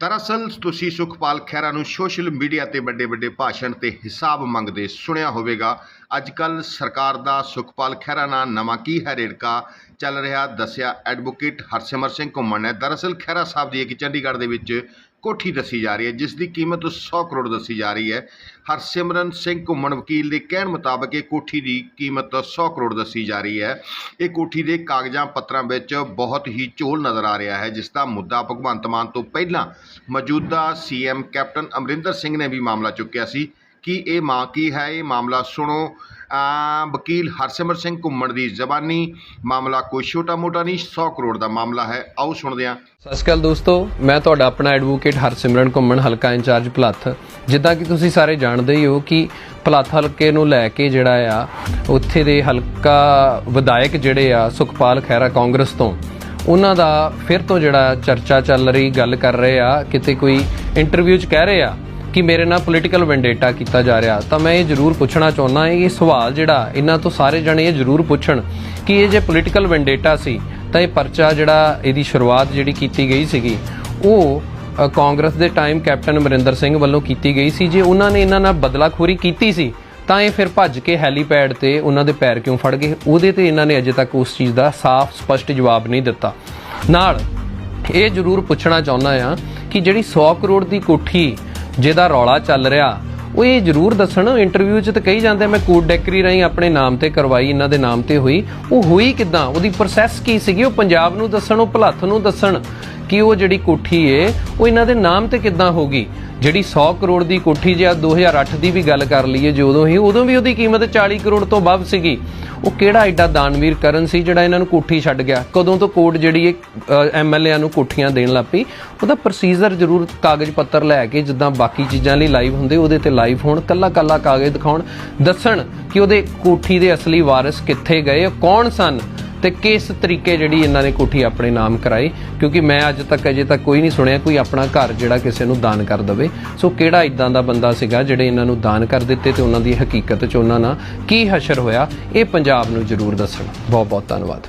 ਦਰਅਸਲ ਤੁਸੀਂ ਸੁਖਪਾਲ ਖਹਿਰਾ ਨੂੰ ਸੋਸ਼ਲ ਮੀਡੀਆ ਤੇ ਵੱਡੇ ਵੱਡੇ ਭਾਸ਼ਣ ਤੇ ਹਿਸਾਬ ਮੰਗਦੇ ਸੁਣਿਆ ਹੋਵੇਗਾ। ਅੱਜ ਕੱਲ ਸਰਕਾਰ ਦਾ ਸੁਖਪਾਲ ਖਹਿਰਾ ਨਾਲ ਨਵਾਂ ਕੀ ਹੈ ਰੇੜਕਾ? ਚੱਲ ਰਿਹਾ ਦੱਸਿਆ ਐਡਵੋਕੇਟ ਹਰਸਿਮਰ ਸਿੰਘ ਘੁੰਮਣ। ਨੇ ਦਰਅਸਲ ਖਹਿਰਾ ਸਾਹਿਬ ਦੀ ਇੱਕ ਚੰਡੀਗੜ੍ਹ ਦੇ ਵਿੱਚ ਕੋਠੀ ਦੱਸੀ ਜਾ ਰਹੀ ਹੈ ਜਿਸ ਦੀ ਕੀਮਤ 100 ਕਰੋੜ ਦੱਸੀ ਜਾ ਰਹੀ ਹੈ। ਹਰਸਿਮਰਨ ਸਿੰਘ ਘੁੰਮਣ ਵਕੀਲ ਦੇ ਕਹਿਣ ਮੁਤਾਬਕ ਇਹ ਕੋਠੀ ਦੀ ਕੀਮਤ 100 ਕਰੋੜ ਦੱਸੀ ਜਾ ਰਹੀ ਹੈ। ਇਹ ਕੋਠੀ ਦੇ ਕਾਗਜ਼ਾਂ ਪੱਤਰਾਂ ਵਿੱਚ ਬਹੁਤ ਹੀ ਝੋਲ ਨਜ਼ਰ ਆ ਰਿਹਾ ਹੈ ਜਿਸ ਦਾ ਮੁੱਦਾ ਭਗਵੰਤ ਮਾਨ ਤੋਂ ਪਹਿਲਾਂ ਮੌਜੂਦਾ ਸੀਐਮ ਕੈਪਟਨ ਅਮਰਿੰਦਰ ਸਿੰਘ ਨੇ ਵੀ ਮਾਮਲਾ ਚੁੱਕਿਆ ਸੀ। ਕਿ ਇਹ ਮਾਂ ਕੀ ਹੈ? ਇਹ ਮਾਮਲਾ ਸੁਣੋ। ਵਕੀਲ ਹਰਸਿਮਰ ਸਿੰਘ ਘੁੰਮਣ ਦੀ ਜ਼ਬਾਨੀ। ਮਾਮਲਾ ਕੋਈ ਛੋਟਾ ਮੋਟਾ ਨਹੀਂ 100 ਕਰੋੜ ਦਾ ਮਾਮਲਾ ਹੈ। ਆਓ ਸੁਣਦੇ ਹਾਂ। ਸਤਿ ਸ਼੍ਰੀ ਅਕਾਲ ਦੋਸਤੋ, ਮੈਂ ਤੁਹਾਡਾ ਆਪਣਾ ਐਡਵੋਕੇਟ ਹਰਸਿਮਰਨ ਘੁੰਮਣ ਹਲਕਾ ਇੰਚਾਰਜ ਭਲੱਥ ਜਿੱਦਾਂ ਕਿ ਤੁਸੀਂ ਸਾਰੇ ਜਾਣਦੇ ਹੀ ਹੋ ਕਿ ਭਲੱਥ ਹਲਕੇ ਨੂੰ ਲੈ ਕੇ ਜਿਹੜਾ ਆ, ਉੱਥੇ ਦੇ ਹਲਕਾ ਵਿਧਾਇਕ ਜਿਹੜੇ ਆ, ਸੁਖਪਾਲ ਖਹਿਰਾ ਕਾਂਗਰਸ ਤੋਂ, ਉਹਨਾਂ ਦਾ ਫਿਰ ਤੋਂ ਜਿਹੜਾ ਚਰਚਾ ਚੱਲ ਰਹੀ, ਗੱਲ ਕਰ ਰਹੇ ਆ, ਕਿਤੇ ਕੋਈ ਇੰਟਰਵਿਊ 'ਚ ਕਹਿ ਰਹੇ ਆ ਕਿ ਮੇਰੇ ਨਾਲ ਪੋਲੀਟੀਕਲ ਵੈਂਡੇਟਾ ਕੀਤਾ ਜਾ ਰਿਹਾ, ਤਾਂ ਮੈਂ ਇਹ ਜ਼ਰੂਰ ਪੁੱਛਣਾ ਚਾਹੁੰਦਾ ਹਾਂ, ਇਹ ਸਵਾਲ ਜਿਹੜਾ ਇਹਨਾਂ ਤੋਂ ਸਾਰੇ ਜਣੇ ਇਹ ਜ਼ਰੂਰ ਪੁੱਛਣ ਕਿ ਇਹ ਜੇ ਪੋਲੀਟੀਕਲ ਵੈਂਡੇਟਾ ਸੀ, ਤਾਂ ਇਹ ਪਰਚਾ ਜਿਹੜਾ ਇਹਦੀ ਸ਼ੁਰੂਆਤ ਜਿਹੜੀ ਕੀਤੀ ਗਈ ਸੀਗੀ, ਉਹ ਕਾਂਗਰਸ ਦੇ ਟਾਈਮ ਕੈਪਟਨ ਅਮਰਿੰਦਰ ਸਿੰਘ ਵੱਲੋਂ ਕੀਤੀ ਗਈ ਸੀ, ਜੇ ਉਹਨਾਂ ਨੇ ਇਹਨਾਂ ਨਾਲ ਬਦਲਾਖੋਰੀ ਕੀਤੀ ਸੀ, ਤਾਂ ਇਹ ਫਿਰ ਭੱਜ ਕੇ ਹੈਲੀਪੈਡ ਤੇ ਉਹਨਾਂ ਦੇ ਪੈਰ ਕਿਉਂ ਫੜ ਗਏ? ਉਹਦੇ ਤੇ ਇਹਨਾਂ ਨੇ ਅਜੇ ਤੱਕ ਉਸ ਚੀਜ਼ ਦਾ ਸਾਫ਼, ਸਪਸ਼ਟ ਜਵਾਬ ਨਹੀਂ ਦਿੱਤਾ। ਨਾਲ, ਇਹ ਜ਼ਰੂਰ ਪੁੱਛਣਾ ਚਾਹੁੰਦਾ ਆ ਕਿ ਜਿਹੜੀ 100 ਕਰੋੜ ਦੀ ਕੋਠੀ ਜਿਹਦਾ ਰੌਲਾ ਚੱਲ ਰਿਹਾ। ਉਹ ਇਹ ਜ਼ਰੂਰ ਦੱਸਣ ਇੰਟਰਵਿਊ 'ਚ ਤਾਂ ਕਹੀ ਜਾਂਦੇ ਮੈਂ ਕੋਡ ਡੈਕਰੀ ਰਾਹੀਂ, ਆਪਣੇ ਨਾਮ ਤੇ ਕਰਵਾਈ, ਇਹਨਾਂ ਦੇ ਨਾਮ ਤੇ ਹੋਈ। ਉਹ ਹੋਈ ਕਿਦਾਂ? ਉਹਦੀ ਪ੍ਰੋਸੈਸ ਕੀ ਸੀਗੀ? ਉਹ ਪੰਜਾਬ ਨੂੰ ਦੱਸਣ, ਉਹ ਭਲੱਥ ਨੂੰ ਦੱਸਣ। ਕਿ ਉਹ ਜਿਹੜੀ ਕੋਠੀ ਏ, ਉਹ ਇਹਨਾਂ ਦੇ ਨਾਮ ਤੇ ਕਿੱਦਾਂ ਹੋਗੀ ਜਿਹੜੀ 100 ਕਰੋੜ ਦੀ ਕੋਠੀ ਜੇ ਆ 2008 ਦੀ ਵੀ ਗੱਲ ਕਰ ਲਈਏ, ਜੋ ਹੀ, ਉਦੋਂ ਵੀ ਉਹਦੀ ਕੀਮਤ 40 ਕਰੋੜ ਤੋਂ ਵੱਧ ਸੀਗੀ। ਉਹ ਕਿਹੜਾ ਐਡਾ ਦਾਨਵੀਰ ਕਰਨ ਸੀ ਜਿਹੜਾ ਇਹਨਾਂ ਨੂੰ ਕੋਠੀ ਛੱਡ ਗਿਆ? ਕਦੋਂ ਤੋਂ ਕੋਰਟ ਜਿਹੜੀ ਇਹ ਐਮਐਲਏਆਂ ਨੂੰ ਕੋਠੀਆਂ ਦੇਣ ਲੱਗ ਪਈ? ਉਹਦਾ ਪ੍ਰੋਸੀਜਰ ਜ਼ਰੂਰ ਕਾਗਜ਼ ਪੱਤਰ ਲੈ ਕੇ ਜਿੱਦਾਂ ਬਾਕੀ ਚੀਜ਼ਾਂ ਲਈ ਲਾਈਵ ਹੁੰਦੇ, ਉਹਦੇ ਤੇ ਲਾਈਵ ਹੋਣ ਕੱਲਾ ਕੱਲਾ ਕਾਗਜ਼ ਦਿਖਾਉਣ, ਦੱਸਣ ਕਿ ਉਹਦੇ ਕੋਠੀ ਦੇ ਅਸਲੀ ਵਾਰਿਸ ਕਿੱਥੇ ਗਏ, ਕੌਣ ਸਨ? ਤੇ ਕਿਸ ਤਰੀਕੇ ਜਿਹੜੀ ਇਹਨਾਂ ਨੇ ਕੋਠੀ ਆਪਣੇ ਨਾਮ ਕਰਾਈ? ਕਿਉਂਕਿ ਮੈਂ ਅੱਜ ਤੱਕ ਅਜੇ ਤੱਕ ਕੋਈ ਨਹੀਂ ਸੁਣਿਆ ਕੋਈ ਆਪਣਾ ਘਰ ਜਿਹੜਾ ਕਿਸੇ ਨੂੰ ਦਾਨ ਕਰ ਦਵੇ। ਸੋ ਕਿਹੜਾ ਇਦਾਂ ਦਾ ਬੰਦਾ ਸੀਗਾ ਜਿਹੜੇ ਇਹਨਾਂ ਨੂੰ ਦਾਨ ਕਰ ਦਿੱਤੇ ਤੇ ਉਹਨਾਂ ਦੀ ਹਕੀਕਤ ਚ ਉਹਨਾਂ ਨਾਲ ਕੀ ਹਸ਼ਰ ਹੋਇਆ, ਇਹ ਪੰਜਾਬ ਨੂੰ ਜ਼ਰੂਰ ਦੱਸਣ। ਬਹੁਤ ਬਹੁਤ ਧੰਨਵਾਦ।